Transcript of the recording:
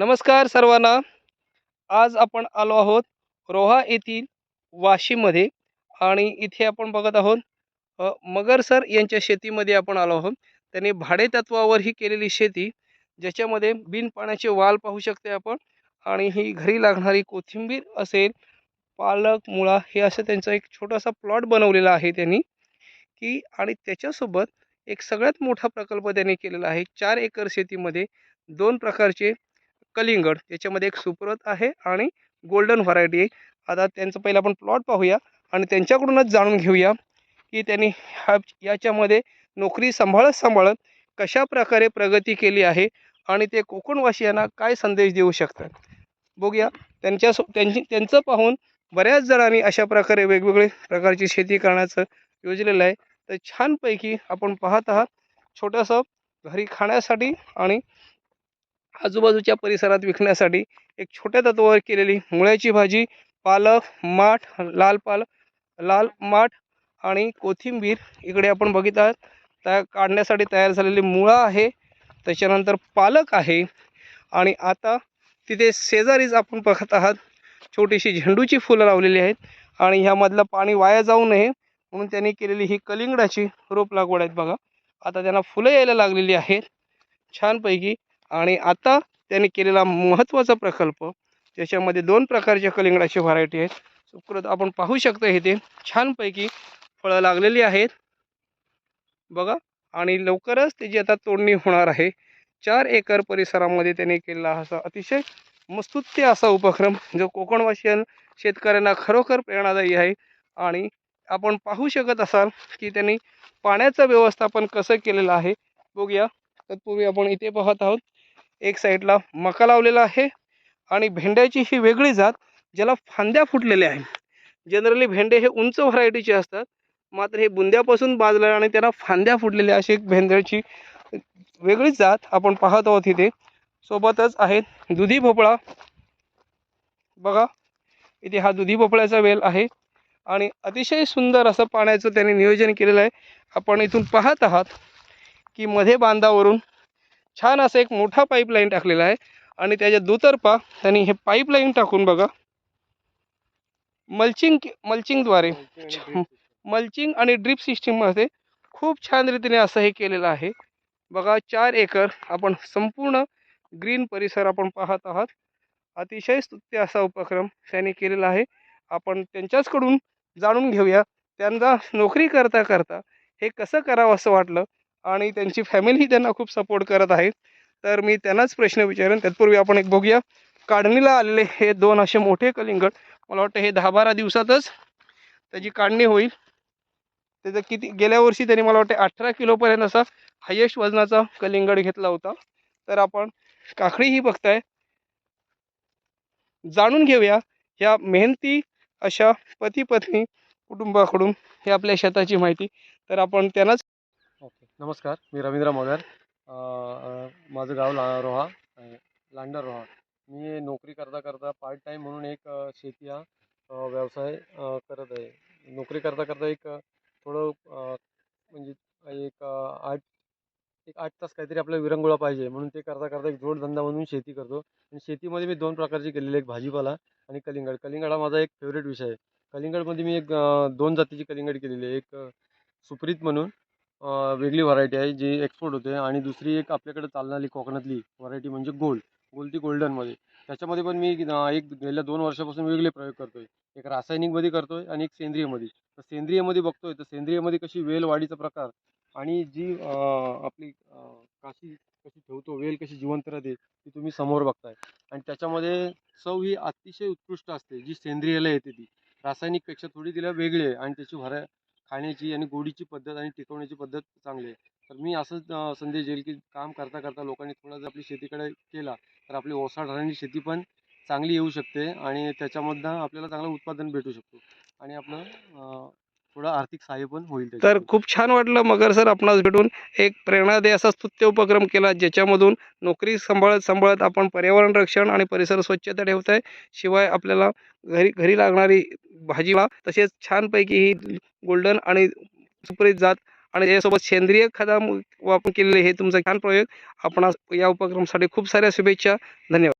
नमस्कार सर्वांना. आज आपण आलो आहोत रोहा येथील वाशीमध्ये आणि इथे आपण बघत आहोत मगर सर यांच्या शेतीमध्ये आपण आलो आहोत. त्यांनी भाडे तत्वावर ही केलेली शेती ज्याच्यामध्ये बिन पाण्याचे वाल पाहू शकते आपण आणि ही घरी लागणारी कोथिंबीर असेल पालक मुळा हे असं त्यांचा एक छोटासा प्लॉट बनवलेला आहे त्यांनी. की आणि त्याच्यासोबत एक सगळ्यात मोठा प्रकल्प त्यांनी केलेला आहे. चार एकर शेतीमध्ये दोन प्रकारचे कलिंगड याच्यामध्ये एक सुप्रत आहे आणि गोल्डन व्हरायटी आहे. आता त्यांचं पहिलं आपण प्लॉट पाहूया आणि त्यांच्याकडूनच जाणून घेऊया की त्यांनी ह्या याच्यामध्ये नोकरी सांभाळत सांभाळत कशा प्रकारे प्रगती केली आहे आणि ते कोकणवासियांना काय संदेश देऊ शकतात. बघूया त्यांच्या त्यांची त्यांचं पाहून बऱ्याच जणांनी अशा प्रकारे वेगवेगळे प्रकारची शेती करण्याचं योजलेलं आहे. तर छानपैकी आपण पाहत आहात छोटंसं घरी खाण्यासाठी आणि आजूबाजूच्या परिसरात विकण्यासाठी एक छोट्या तत्वावर केलेली मुळ्याची भाजी पालक माठ लाल पाल लाल माठ आणि कोथिंबीर इकडे आपण बघित आहात त्या काढण्यासाठी तयार झालेली मुळा आहे. त्याच्यानंतर पालक आहे. आणि आता तिथे शेजारीच आपण बघत आहात छोटीशी झेंडूची फुलं लावलेली आहेत आणि ह्यामधलं पाणी वाया जाऊ नये म्हणून त्यांनी केलेली ही कलिंगडाची रोप लागवड आहेत बघा. आता त्यांना फुलं यायला लागलेली आहेत. छानपैकी आणि आता त्यांनी केलेला महत्त्वाचा प्रकल्प त्याच्यामध्ये दोन प्रकारच्या कलिंगडाची व्हरायटी आहेत. सुकृत आपण पाहू शकतो इथे छानपैकी फळं लागलेली आहेत. बघा आणि लवकरच त्याची आता तोडणी होणार आहे. चार एकर परिसरामध्ये त्यांनी केलेला असा अतिशय मस्तुत्य असा उपक्रम जो कोकणवासियन शेतकऱ्यांना खरोखर प्रेरणादायी आहे. आणि आपण पाहू शकत असाल की त्यांनी पाण्याचं व्यवस्थापन कसं केलेलं आहे. बघूया तत्पूर्वी आपण इथे पाहत आहोत. एक साईडला मका लावलेला आहे आणि भेंड्याची ही वेगळी जात ज्याला फांद्या फुटलेल्या आहेत. जनरली भेंडे हे उंच व्हरायटीचे असतात मात्र हे बुंद्यापासून बाजलं आणि त्यांना फांद्या फुटलेल्या अशी एक भेंड्याची वेगळीच जात आपण पाहत आहोत इथे. सोबतच आहेत दुधी भोपळा. बघा इथे हा दुधी भोपळ्याचा वेल आहे आणि अतिशय सुंदर असं पाण्याचं त्यांनी नियोजन केलेलं आहे. आपण इथून पाहत आहात की मध्ये बांधावरून छान असं एक मोठा पाईपलाईन टाकलेला आहे. आणि त्याच्या दुतर्फा त्यांनी हे पाईपलाईन टाकून बघा. मल्चिंग मल्चिंगद्वारे मल्चिंग आणि ड्रीप सिस्टीममध्ये खूप छान रीतीने असं हे केलेलं आहे. बघा चार एकर आपण संपूर्ण ग्रीन परिसर आपण पाहत आहात. अतिशय स्तुत्य असा उपक्रम त्यांनी केलेला आहे. आपण त्यांच्याचकडून जाणून घेऊया. त्यांना नोकरी करता करता हे कसं करावं असं वाटलं? आणि त्यांची फॅमिली त्यांना खूप सपोर्ट करत आहे तर मी त्यांनाच प्रश्न विचारेन. तत्पूर्वी आपण एक बघूया. काढणीला आलेले हे दोन असे मोठे कलिंगड. मला वाटतं हे दहा बारा दिवसातच त्याची काढणी होईल. त्याचं किती गेल्या वर्षी त्यांनी मला वाटतं अठरा किलोपर्यंत असा हायेस्ट वजनाचा कलिंगड घेतला होता. तर आपण काकडीही बघताय. जाणून घेऊया. ह्या मेहनती अशा पती पत्नी कुटुंबाकडून हे आपल्या शेताची माहिती. तर आपण त्यांनाच नमस्कार मी रवींद्र मगर माझं गाव ला रोहा लांडर रोहा. मी नोकरी करता करता पार्ट टाईम म्हणून एक शेती हा व्यवसाय करत आहे. नोकरी करता करता एक थोडं म्हणजे एक आठ एक आठ तास काहीतरी आपल्याला विरंगुळा पाहिजे म्हणून ते करता करता एक जोडधंदा म्हणून शेती करतो. आणि शेतीमध्ये मी दोन प्रकारची केलेली एक भाजीपाला आणि कलिंगड. कलिंगड हा माझा एक फेवरेट विषय आहे. कलिंगडमध्ये मी एक दोन जातीची कलिंगड केलेली आहे. एक सुप्रीत म्हणून वेगळी व्हरायटी आहे जी एक्सपोर्ट होते. आणि दुसरी एक आपल्याकडे चालणारी कोकणातली व्हरायटी म्हणजे गोल्ड. गोल्ड ती गोल्डनमध्ये त्याच्यामध्ये पण मी एक गेल्या दोन वर्षापासून वेगळे प्रयोग करतोय. एक रासायनिकमध्ये करतोय आणि एक सेंद्रियमध्ये. तर सेंद्रियमध्ये बघतोय तर सेंद्रियमध्ये कशी वेल वाढीचा प्रकार आणि जी आपली काशी कशी ठेवतो वेल कशी जिवंत राहते ती तुम्ही समोर बघताय. आणि त्याच्यामध्ये चव ही अतिशय उत्कृष्ट असते जी सेंद्रियला येते ती. रासायनिकपेक्षा थोडी तिला वेगळी आहे आणि त्याची व्हराय खाण्याची आणि गोडीची पद्धत आणि टिकवण्याची पद्धत चांगली आहे. तर मी असंच संदेश देईल की काम करता करता लोकांनी थोडा जर आपली शेतीकडे केला तर आपली ओसाड राहणारी शेती पण चांगली येऊ शकते आणि त्याच्यामधनं आपल्याला चांगलं उत्पादन भेटू शकतो. आणि आपलं थोडं आर्थिक सहाय्य पण होईल तर खूप छान वाटलं मगर सर आपणास भेटून. एक प्रेरणादायी असा स्तुत्य उपक्रम केला ज्याच्यामधून नोकरी सांभाळत सांभाळत आपण पर्यावरण रक्षण आणि परिसर स्वच्छता ठेवत आहे शिवाय आपल्याला घरी घरी लागणारी भाजीला तसेच छानपैकी ही गोल्डन आणि सुपरित जात आणि त्याच्यासोबत सेंद्रिय खदा वापर केलेले हे तुमचा छान प्रयोग. आपणास या उपक्रमासाठी खूप साऱ्या शुभेच्छा. धन्यवाद.